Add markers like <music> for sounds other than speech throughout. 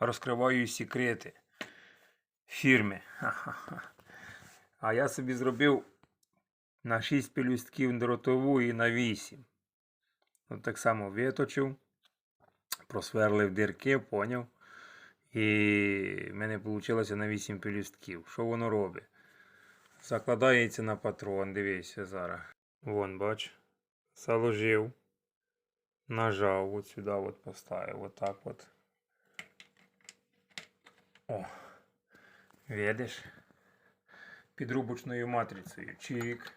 розкриваю секрети фірми. <laughs> А я собі зробив на 6 пелюстків дротову і на 8. От так само виточив, просверлив дірки, поняв. І в мене вийшло на 8 пелюстків. Що воно робить? Закладається на патрон, дивися зараз. Вон, бач. Заложив. Нажав от сюди, от поставив, от так от. О. Видиш? Підрубочною матрицею. Чик.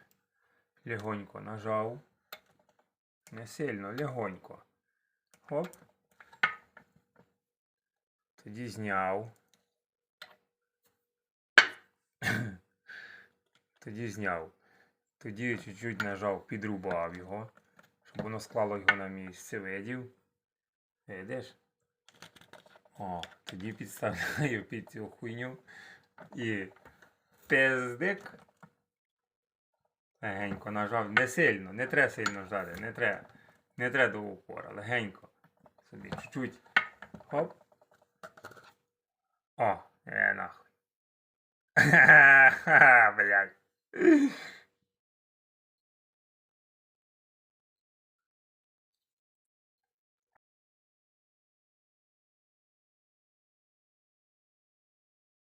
Легонько нажав. Не сильно, легонько. Хоп. Тоді зняв. Тоді зняв. Тоді чуть-чуть нажав, підрубав його, щоб воно склало його на місце. Видів? Видиш? О, тоді підставляю під цю хуйню. І пиздик. Легенько нажав. Не сильно, не треба сильно жати, не треба. Не треба до упора, легенько. Собі чуть-чуть. Хоп. О, е, нахуй. <laughs> Ха-ха, блядь.